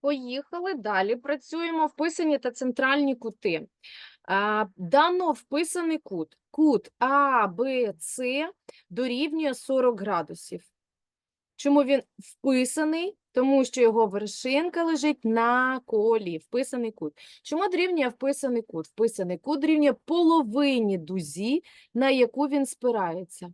Поїхали далі. Працюємо вписані та центральні кути. Дано вписаний кут. Кут А, Б, С дорівнює 40 градусів. Чому він вписаний? Тому що його вершинка лежить на колі, вписаний кут. Чому дорівнює вписаний кут? Вписаний кут дорівнює половині дузі, на яку він спирається.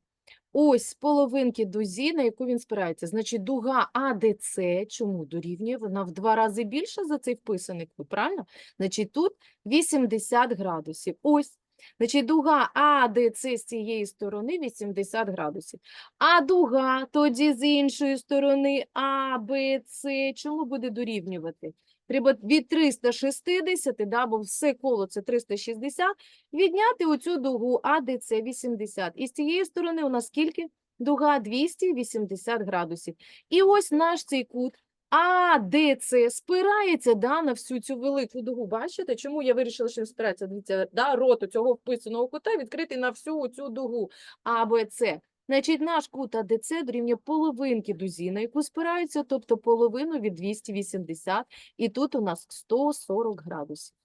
Ось з половинки дузі, на яку він спирається. Значить, дуга АДЦ, чому дорівнює? Вона в два рази більша за цей вписаний кут, правильно? Значить, тут 80 градусів. Ось. Значить, дуга АДЦ з цієї сторони 80 градусів. А дуга тоді з іншої сторони АБЦ, чому буде дорівнювати? Треба від 360, да, бо все коло це 360, відняти оцю дугу АДЦ 80. І з цієї сторони у нас скільки? Дуга 280 градусів. І ось наш цей кут АДЦ спирається да, на всю цю велику дугу. Бачите, чому я вирішила, що він спирається? Дивіться, да, рот цього вписаного кута відкритий на всю цю дугу АБЦ. Значить, наш кут АДЦ дорівнює половинки дузі, на яку спираються, тобто половину від 280, і тут у нас 140 градусів.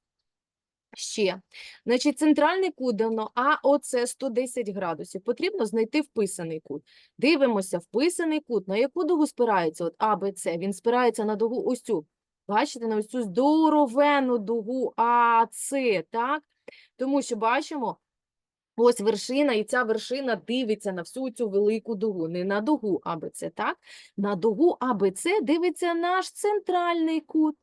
Ще. Значить, центральний кут дано АОЦ 110 градусів. Потрібно знайти вписаний кут. Дивимося, вписаний кут. На яку дугу спирається? От АБЦ. Він спирається на дугу ось цю. Бачите, на ось цю здоровену дугу АЦ, так? Тому що бачимо, ось вершина, і ця вершина дивиться на всю цю велику дугу. Не на дугу АБЦ, так? На дугу АБЦ дивиться наш центральний кут.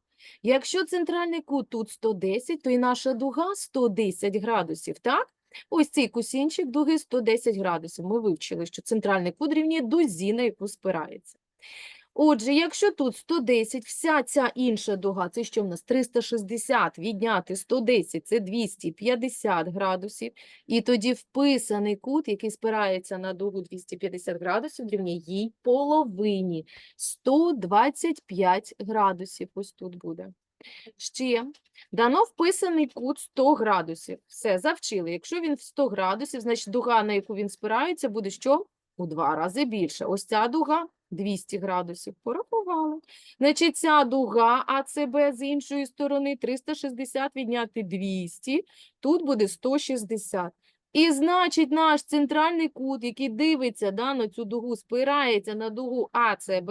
Якщо центральний кут тут 110, то і наша дуга 110 градусів, так? Ось цей кусінчик дуги 110 градусів. Ми вивчили, що центральний кут рівнює дузі, на яку спирається. Отже, якщо тут 110, вся ця інша дуга, це що в нас 360, відняти 110, це 250 градусів. І тоді вписаний кут, який спирається на дугу 250 градусів, дорівнює їй половині 125 градусів. Ось тут буде. Ще дано вписаний кут 100 градусів. Все, завчили. Якщо він в 100 градусів, значить дуга, на яку він спирається, буде що? У два рази більше. Ось ця дуга 200 градусів. Порахували. Значить, ця дуга АЦБ з іншої сторони 360 відняти 200. Тут буде 160. І значить, наш центральний кут, який дивиться да, на цю дугу, спирається на дугу АЦБ,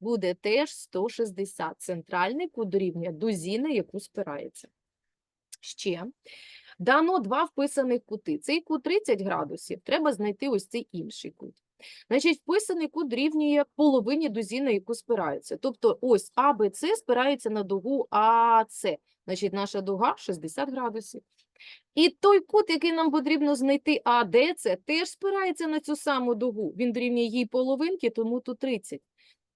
буде теж 160. Центральний кут дорівнює дузі, на яку спирається. Ще. Дано два вписаних кути. Цей кут 30 градусів, треба знайти ось цей інший кут. Значить, вписаний кут дорівнює половині дузі, на яку спирається. Тобто ось АБЦ спирається на дугу АЦ. Значить, наша дуга 60 градусів. І той кут, який нам потрібно знайти АДЦ, теж спирається на цю саму дугу. Він дорівнює їй половинки, тому тут 30.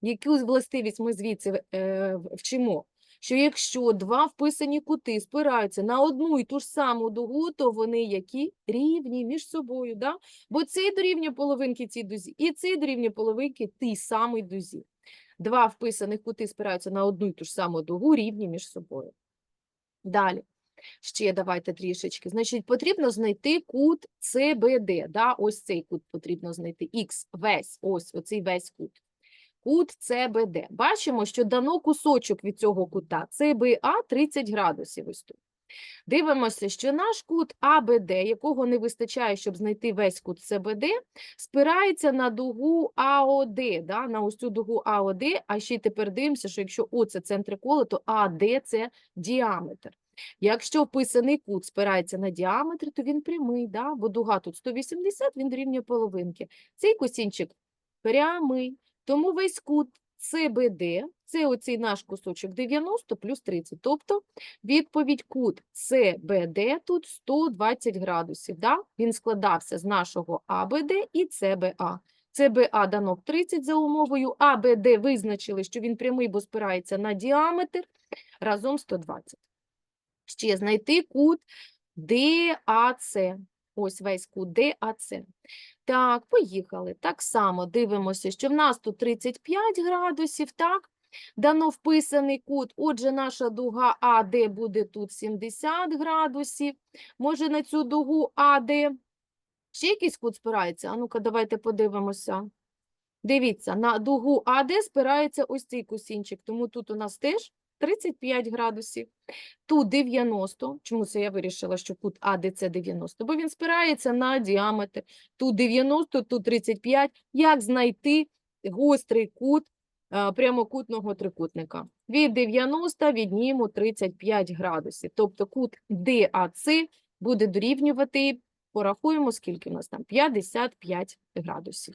Якусь властивість ми звідси е, вчимо? Що якщо два вписані кути спираються на одну і ту ж саму дугу, то вони які рівні між собою, да? бо цей дорівнює половинки цій дузі, і цей дорівнює половинки тій самій дузі. Два вписаних кути спираються на одну і ту ж саму дугу, рівні між собою. Далі. Ще давайте трішечки. Значить, потрібно знайти кут CBD. Да? Ось цей кут потрібно знайти. Х весь, ось оцей весь кут. Кут CBD. Бачимо, що дано кусочок від цього кута. CBA 30 градусів ось. Дивимося, що наш кут АБД, якого не вистачає, щоб знайти весь кут CBD, спирається на дугу АОД, да? на ось цю дугу АОД, а ще й тепер дивимося, що якщо О – це центр кола, то АД – це діаметр. Якщо вписаний кут спирається на діаметр, то він прямий, да? бо дуга тут 180, він дорівнює половинки. Цей косінчик прямий, тому весь кут CBD – це оцей наш кусочок 90 плюс 30. Тобто відповідь кут CBD тут 120 градусів. Да? Він складався з нашого АБД і CBA. CBA дано в 30 за умовою, АБД визначили, що він прямий, бо спирається на діаметр, разом 120. Ще знайти кут DAC. Ось весь DAC. Так, поїхали. Так само дивимося, що в нас тут 35 градусів, так? Дано вписаний кут. Отже, наша дуга АД буде тут 70 градусів. Може на цю дугу АД ще якийсь кут спирається? А ну-ка, давайте подивимося. Дивіться, на дугу АД спирається ось цей кусінчик, тому тут у нас теж 35 градусів. Тут 90. Чому це я вирішила, що кут АДЦ 90? Бо він спирається на діаметр. Тут 90, тут 35. Як знайти гострий кут е, прямокутного трикутника? Від 90 відніму 35 градусів. Тобто кут ДАЦ буде дорівнювати, порахуємо, скільки у нас там, 55 градусів.